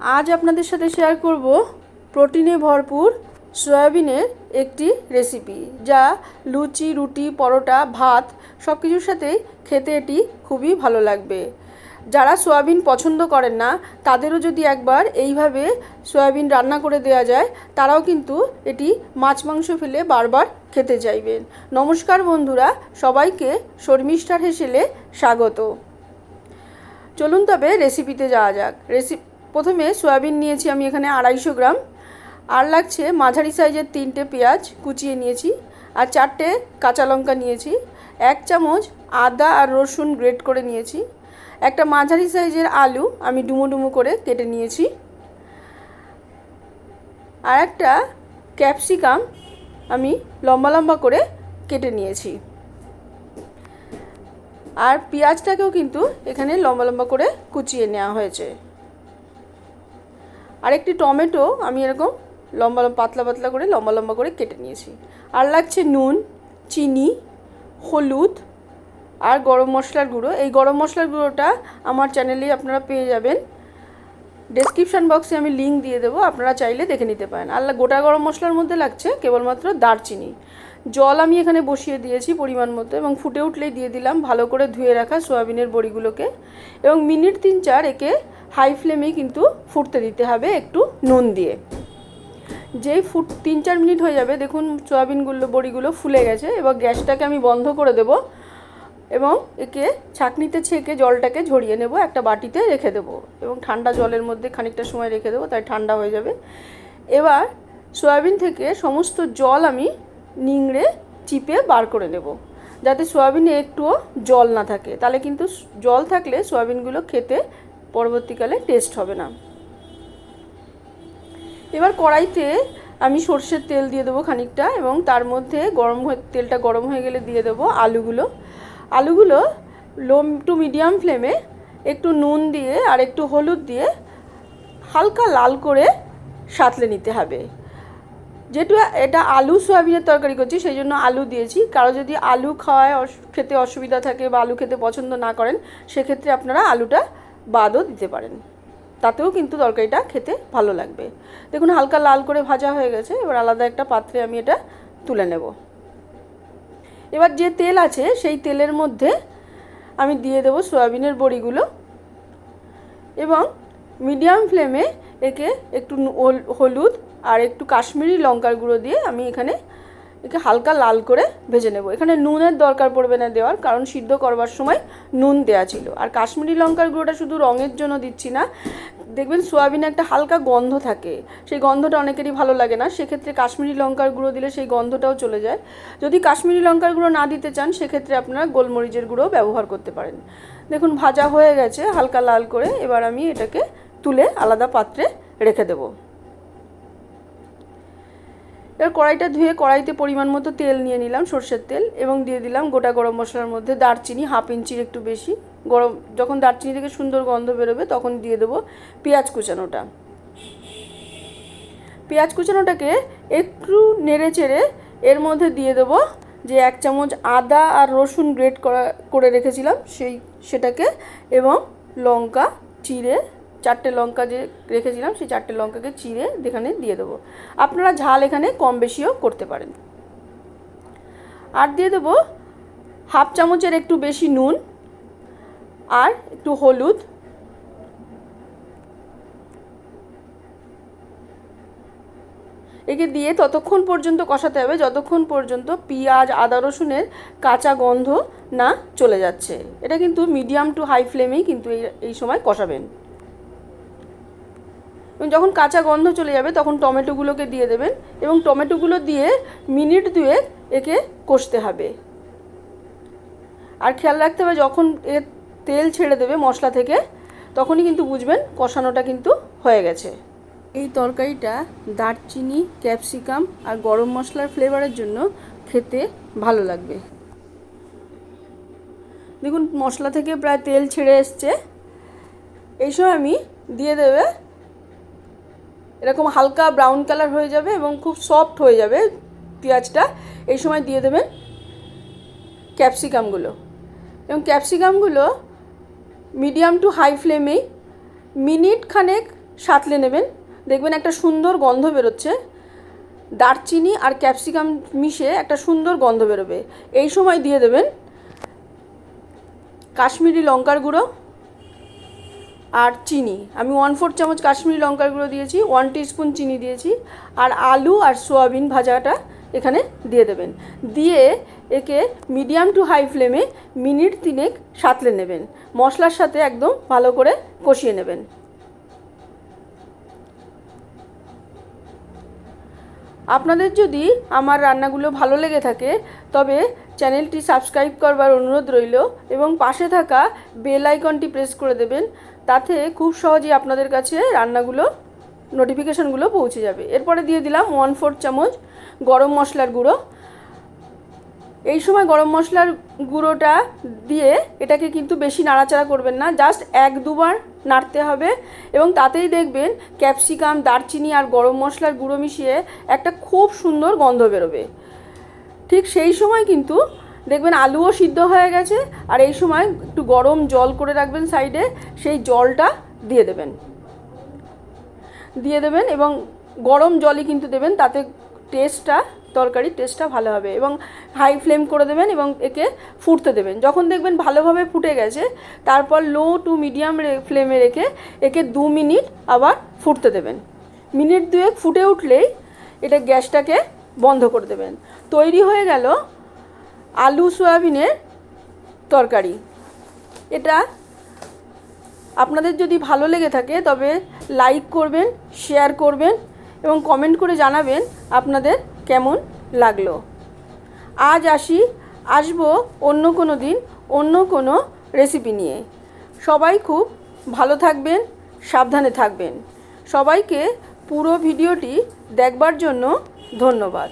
আজ আপনাদের সাথে শেয়ার করব প্রোটিনে ভরপুর সয়াবিনের একটি রেসিপি যা লুচি, রুটি, পরোটা, ভাত সব কিছুর সাথেই খেতে এটি খুবই ভালো লাগবে। যারা সয়াবিন পছন্দ করেন না, তাদেরও যদি একবার এইভাবে সয়াবিন রান্না করে দেওয়া যায়, তারাও কিন্তু এটি মাছ মাংস ফেলে বারবার খেতে চাইবেন। নমস্কার বন্ধুরা, সবাইকে শর্মিষ্ঠার হেসেলে স্বাগত। চলুন তবে রেসিপিতে যাওয়া যাক। রেসিপি প্রথমে সয়াবিন নিয়েছি আমি এখানে আড়াইশো গ্রাম। আর লাগছে মাঝারি সাইজের তিনটে পেঁয়াজ কুচিয়ে নিয়েছি। আর চারটে কাঁচা লঙ্কা নিয়েছি। এক চামচ আদা আর রসুন গ্রেট করে নিয়েছি। একটা মাঝারি সাইজের আলু আমি ডুমো ডুমো করে কেটে নিয়েছি। আর একটা ক্যাপসিকাম আমি লম্বা লম্বা করে কেটে নিয়েছি। আর পেঁয়াজটাকেও কিন্তু এখানে লম্বা লম্বা করে কুচিয়ে নেওয়া হয়েছে। আর একটি টমেটো আমি এরকম লম্বা লম্বা, পাতলা পাতলা করে, লম্বা লম্বা করে কেটে নিয়েছি। আর লাগছে নুন, চিনি, হলুদ আর গরম মশলার গুঁড়ো। এই গরম মশলার গুঁড়োটা আমার চ্যানেলেই আপনারা পেয়ে যাবেন। ডেসক্রিপশান বক্সে আমি লিঙ্ক দিয়ে দেবো, আপনারা চাইলে দেখে নিতে পারেন। আর গোটা গরম মশলার মধ্যে লাগছে কেবলমাত্র দারচিনি। জল আমি এখানে বসিয়ে দিয়েছি পরিমাণ মতো এবং ফুটে উঠলেই দিয়ে দিলাম ভালো করে ধুয়ে রাখা সোয়াবিনের বড়িগুলোকে। এবং মিনিট তিন চার একে হাই ফ্লেমেই কিন্তু ফুটতে দিতে হবে একটু নুন দিয়ে। যেই ফুট তিন চার মিনিট হয়ে যাবে, দেখুন সয়াবিনগুলো, বড়িগুলো ফুলে গেছে, এবার গ্যাসটাকে আমি বন্ধ করে দেব এবং একে ছাঁকনিতে ছেঁকে জলটাকে ঝরিয়ে নেব, একটা বাটিতে রেখে দেবো এবং ঠান্ডা জলের মধ্যে খানিকটা সময় রেখে দেবো, তাই ঠান্ডা হয়ে যাবে। এবার সয়াবিন থেকে সমস্ত জল আমি নিংড়ে, চিপে বার করে নেব, যাতে সয়াবিনে একটুও জল না থাকে। তাহলে কিন্তু জল থাকলে সয়াবিনগুলো খেতে পরবর্তীকালে টেস্ট হবে না। এবার কড়াইতে আমি সর্ষের তেল দিয়ে দেবো খানিকটা এবং তার মধ্যে গরম হয়ে, তেলটা গরম হয়ে গেলে দিয়ে দেবো আলুগুলো। আলুগুলো লো টু মিডিয়াম ফ্লেমে একটু নুন দিয়ে আর একটু হলুদ দিয়ে হালকা লাল করে সাঁতলে নিতে হবে। যেহেতু এটা আলু সয়াবিনের তরকারি করছি, সেই জন্য আলু দিয়েছি। কারও যদি আলু খাওয়ায় খেতে অসুবিধা থাকে বা আলু খেতে পছন্দ না করেন, সেক্ষেত্রে আপনারা আলুটা বাদও দিতে পারেন। তাতেও কিন্তু তরকারিটা খেতে ভালো লাগবে। দেখুন, হালকা লাল করে ভাজা হয়ে গেছে। এবার আলাদা একটা পাত্রে আমি এটা তুলে নেব। এবার যে তেল আছে, সেই তেলের মধ্যে আমি দিয়ে দেবো সয়াবিনের বড়িগুলো এবং মিডিয়াম ফ্লেমে একে একটু হলুদ আর একটু কাশ্মীরি লঙ্কার গুঁড়ো দিয়ে আমি এখানে একে হালকা লাল করে ভেজে নেব। এখানে নুনের দরকার পড়বে না দেওয়ার, কারণ সিদ্ধ করবার সময় নুন দেওয়া ছিল। আর কাশ্মীরি লঙ্কার গুঁড়োটা শুধু রঙের জন্য দিচ্ছি না। দেখবেন সোয়াবিনে একটা হালকা গন্ধ থাকে। সেই গন্ধটা অনেকেরই ভালো লাগে না। সেক্ষেত্রে কাশ্মীরি লঙ্কার গুঁড়ো দিলে সেই গন্ধটাও চলে যায়। যদি কাশ্মীরি লঙ্কার গুঁড়ো না দিতে চান, সেক্ষেত্রে আপনারা গোলমরিচের গুঁড়ো ব্যবহার করতে পারেন। দেখুন, ভাজা হয়ে গেছে হালকা লাল করে। এবার আমি এটাকে তুলে আলাদা পাত্রে রেখে দেবো। এবার কড়াইটা ধুয়ে কড়াইতে পরিমাণ মতো তেল নিয়ে নিলাম, সর্ষের তেল, এবং দিয়ে দিলাম গোটা গরম মশলার মধ্যে দারচিনি, হাফ ইঞ্চির একটু বেশি। গরম, যখন দারচিনি থেকে সুন্দর গন্ধ বেরোবে, তখন দিয়ে দেবো পেঁয়াজ কুচানোটা। পেঁয়াজ কুচানোটাকে একটু নেড়ে চেড়ে এর মধ্যে দিয়ে দেবো যে এক চামচ আদা আর রসুন গ্রেট করা, করে রেখেছিলাম, সেই, সেটাকে, এবং লঙ্কা চিড়ে চারটে লঙ্কা যে রেখেছিলাম, সেই চারটে লঙ্কাকে চিড়ে এখানে দিয়ে দেবো। আপনারা ঝাল এখানে কম বেশিও করতে পারেন। আর দিয়ে দেবো হাফ চামচের একটু বেশি নুন আর একটু হলুদ। একে দিয়ে ততক্ষণ পর্যন্ত কষাতে হবে, যতক্ষণ পর্যন্ত পেঁয়াজ, আদা রসুনের কাঁচা গন্ধ না চলে যাচ্ছে। এটা কিন্তু মিডিয়াম টু হাই ফ্লেমেই কিন্তু এই সময় কষাবেন। যখন কাঁচা গন্ধ চলে যাবে, তখন টমেটোগুলোকে দিয়ে দেবেন এবং টমেটোগুলো দিয়ে মিনিট দুয়েক একে কষতে হবে। আর খেয়াল রাখতে হবে, যখন এ তেল ছেড়ে দেবে মশলা থেকে, তখনই কিন্তু বুঝবেন কষানোটা কিন্তু হয়ে গেছে। এই তরকারিটা দারচিনি, ক্যাপসিকাম আর গরম মশলার ফ্লেভারের জন্য খেতে ভালো লাগবে। দেখুন, মশলা থেকে প্রায় তেল ছেড়ে এসছে। এই আমি দিয়ে দেবে এরকম হালকা ব্রাউন কালার হয়ে যাবে এবং খুব সফট হয়ে যাবে পেঁয়াজটা। এই সময় দিয়ে দেবেন ক্যাপসিকামগুলো এবং ক্যাপসিকামগুলো মিডিয়াম টু হাই ফ্লেমেই মিনিট খানেক সাঁতলে নেবেন। দেখবেন একটা সুন্দর গন্ধ বেরোচ্ছে। দারচিনি আর ক্যাপসিকাম মিশে একটা সুন্দর গন্ধ বেরোবে। এই সময় দিয়ে দেবেন কাশ্মীরি লঙ্কার গুঁড়ো। আর চিনি। আমি ওয়ান ফোর চামচ কাশ্মীরি লঙ্কার গুঁড়ো দিয়েছি ওয়ান স্পুন চিনি দিয়েছি, আর আলু আর সোয়াবিন ভাজাটা এখানে দিয়ে দেবেন। দিয়ে একে মিডিয়াম টু হাই ফ্লেমে মিনিট তিনেক সাঁতলে নেবেন। মশলার সাথে একদম ভালো করে কষিয়ে নেবেন। আপনাদের যদি আমার রান্নাগুলো ভালো লেগে থাকে, তবে চ্যানেলটি সাবস্ক্রাইব করবার অনুরোধ রইল এবং পাশে থাকা বেল আইকনটি প্রেস করে দেবেন। তাতে খুব সহজেই আপনাদের কাছে রান্নাগুলো নোটিফিকেশনগুলো পৌঁছে যাবে। এরপরে দিয়ে দিলাম ওয়ান ফোর চামচ গরম মশলার গুঁড়ো। এই সময় গরম মশলার গুঁড়োটা দিয়ে এটাকে কিন্তু বেশি নাড়াচাড়া করবেন না জাস্ট এক দুবার নাড়তে হবে এবং তাতেই দেখবেন ক্যাপসিকাম দারচিনি আর গরম মশলার গুঁড়ো মিশিয়ে একটা খুব সুন্দর গন্ধ বেরোবে। ঠিক সেই সময় কিন্তু দেখবেন আলুও সিদ্ধ হয়ে গেছে, আর এই সময় একটু গরম জল করে রাখবেন সাইডে, সেই জলটা দিয়ে দেবেন। দিয়ে দেবেন এবং গরম জলই কিন্তু দেবেন, তাতে টেস্টটা তরকারির টেস্টটা ভালো হবে এবং হাই ফ্লেম করে দেবেন এবং একে ফুটতে দেবেন। যখন দেখবেন ভালোভাবে ফুটে গেছে, তারপর লো টু মিডিয়াম ফ্লেমে রেখে একে দু মিনিট আবার ফুটতে দেবেন। মিনিট দুয়েক ফুটে উঠলেই এটা গ্যাসটাকে বন্ধ করে দেবেন। তৈরি হয়ে গেল আলু সয়াবিনের তরকারি। এটা আপনাদের যদি ভালো লেগে থাকে, তবে লাইক করবেন শেয়ার করবেন এবং কমেন্ট করে জানাবেন আপনাদের কেমন লাগল। আজ আসি, আসব অন্য কোনো দিন, অন্য কোনো রেসিপি নিয়ে। সবাই খুব ভালো থাকবেন, সাবধানে থাকবেন। সবাইকে পুরো ভিডিওটি দেখবার জন্য ধন্যবাদ।